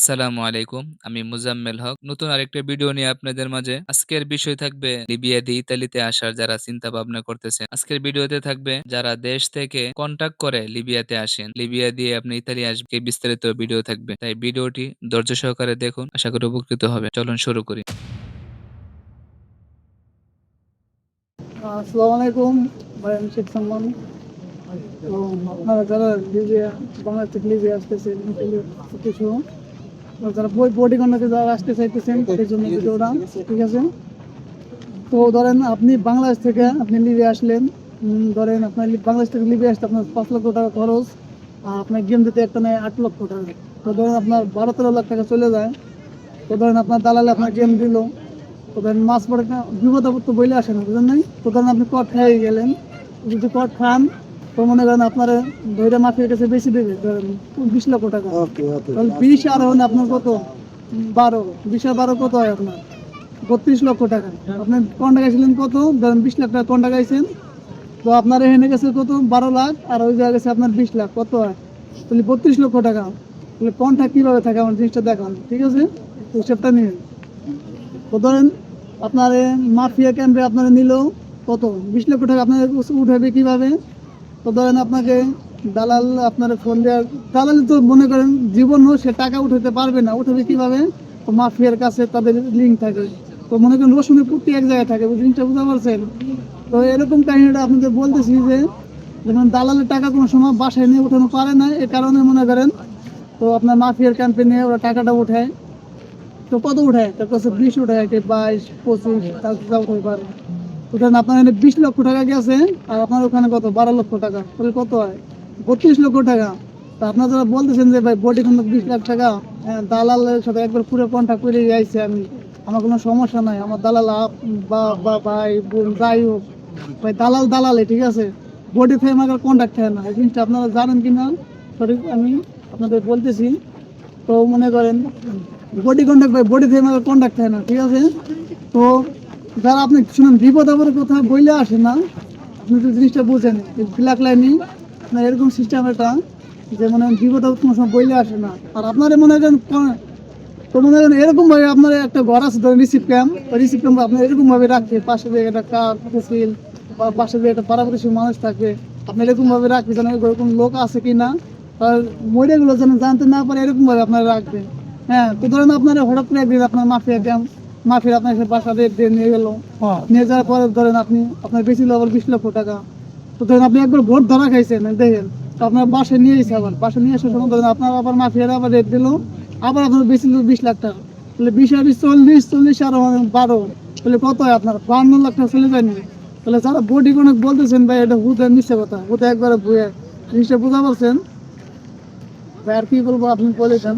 আসসালামু আলাইকুম। আমি মুজাম্মেল হক। নতুন আরেকটা ভিডিও নিয়ে আপনাদের মাঝে। আজকের বিষয় থাকবে লিবিয়া দিয়ে ইতালিতে আসার যারা চিন্তা ভাবনা করতেছেন। আজকের ভিডিওতে থাকবে যারা দেশ থেকে কন্টাক্ট করে লিবিয়াতে আসেন। লিবিয়া দিয়ে আপনি ইতালি আসবে বিস্তারিত ভিডিও থাকবে। তাই ভিডিওটি ধৈর্য সহকারে দেখুন। আশা করি উপকৃত হবে। চলুন শুরু করি। আসসালামু আলাইকুম আপনারা যারা লিবিয়া, বাংলাদেশ লিবিয়া আসতেছেন কিছু যারা বই যারা আসতে চাইতেছেন তাদের জন্য ভিডিওটা ঠিক আছে? তো ধরেন আপনি বাংলাদেশ থেকে আপনি লিবিয়া আসলেন ধরেন আপনার বাংলাদেশ থেকে লিবিয়া আসতে আপনার পাঁচ লক্ষ টাকা খরচ আর আপনার গেম দিতে একটা নেয় আট লক্ষ টাকা। তো ধরেন আপনার বারো তেরো লাখ টাকা চলে যায় তো ধরেন আপনার দালালে আপনার গেম দিল তো ধরেন মাছ পরে বিপদ আপদ তো বইলে আসে না বুঝলেন নাই? তো ধরেন আপনি কট খেয়ে গেলেন যদি কট খান তো মনে করেন আপনার ধৈর্য কাছে বেশি দেবে বিশ লক্ষ টাকা। তাহলে বিশ আর হন আপনার কত? বারো। বিশ আর বারো কত হয় আপনার? বত্রিশ লক্ষ টাকা। আপনি কোন টাকা ছিলেন কত? ধরেন বিশ লাখ টাকা কোন টাকা আইছেন? তো আপনার এখানে গেছে কত? বারো লাখ। আর ওই জায়গায় গেছে আপনার বিশ লাখ। কত হয়? তাহলে বত্রিশ লক্ষ টাকা। তাহলে কোনটা কীভাবে থাকে? আমার জিনিসটা দেখান। ঠিক আছে? হিসাবটা নিন তো ধরেন আপনার মাফিয়া ক্যাম্পে আপনার নিল কত? বিশ লক্ষ টাকা আপনার উঠাবে কীভাবে? তো ধরেন আপনাকে দালাল আপনার ফোন দেওয়ার দালাল তো মনে করেন জীবনও সে টাকা উঠাতে পারবে না, উঠাবে কীভাবে? তো মাফিয়ার কাছে তাদের লিঙ্ক থাকে। তো মনে করেন রসুনের পুট্টি এক জায়গায় থাকে জিনিসটা বুঝতে পারছেন? তো এরকম কাহিনীটা আপনাদের বলতেছি যে যেমন দালালের টাকা কোনো সময় বাসায় নিয়ে উঠানো পারে না, এ কারণে মনে করেন, তো আপনার মাফিয়ার ক্যাম্পে নিয়ে ওরা টাকাটা উঠায়। তো কত উঠায়? তার কাছে বিশ উঠায় বাইশ, পঁচিশ, তার উঠাতে পারে। উঠান আপনার এখানে বিশ লক্ষ টাকা গেছে আর আপনার ওখানে কত? বারো লক্ষ টাকা। তাহলে কত হয়? বত্রিশ লক্ষ টাকা। তা আপনারা যারা বলতেছেন যে ভাই বডি কিন্তু বিশ লাখ টাকা হ্যাঁ, দালালের সাথে একবার পুরো কন্ট্যাক্ট করে যাইছে আমি। আমার কোনো সমস্যা নাই। আমার দালাল বা ভাই বোন যাই হোক। ভাই দালাল দালালে ঠিক আছে? বডি ফেম আমার কন্ট্যাক্ট থাকে না। এই জিনিসটা আপনারা জানেন কি না? সঠিক আমি আপনাদের বলতেছি। তো মনে করেন বডি কন্ট্যাক্ট ভাই বডি থেকে আমাদের কন্ট্যাক্ট থাকে না। ঠিক আছে? তো যারা আপনি শুনুন, বিপদ আপদের কথা বইলে আসে না। আপনি তো জিনিসটা বুঝেন ব্ল্যাক লাইনিং আপনার এরকম সিস্টেম একটা যে মনে হয় বিপদ আপদ কোনো সময় বইলে আসে না। আর আপনার মনে ক- তো মনে করেন এরকম আপনার একটা ঘর আছে, ধরেন রিসিভ ক্যাম্প ওই রিসিভ ক্যাম্প আপনার এরকম ভাবে রাখছে পাশে দিয়ে একটা কার ফেসিল বা পাশে দিয়ে একটা পাড়াপড়শি মানুষ থাকে, আপনি এরকম ভাবে রাখবে যেন এরকম লোক আছে কি না আর মহিলাগুলো যেন জানতে না পারে এরকম ভাবে আপনারা রাখবেন হ্যাঁ তো ধরেন আপনারা হঠাৎ করে একদিন আপনার মাফিয়া ক্যাম্প মাফিয়া আপনার সে বাসা দিয়ে নিয়ে গেল। নিয়ে যাওয়ার পরে ধরেন আপনি আপনার বেশি আবার বিশ লক্ষ টাকা। তো ধরেন আপনি একবার ভোট ধরা খাইছেন দেখেন। তো আপনার বাসে নিয়ে এসে আবার বাসে নিয়ে আসার সময় ধরেন আপনার আবার মাফিয়ারা আবার রেট দিল আবার আপনার বেশি বিশ লাখ টাকা। তাহলে বিশ আর চল্লিশ চল্লিশ আর বারো তাহলে কত হয় আপনার? বান্ন লাখ টাকা চলে যায়নি তাহলে যারা বডি অনেক বলতেছেন ভাই এটা হুদে মিশে কথা হুদে একবারে ভুয়ে। জিনিসটা বুঝা পারছেন? ভাই আর কি বলব আপনি বলেছেন?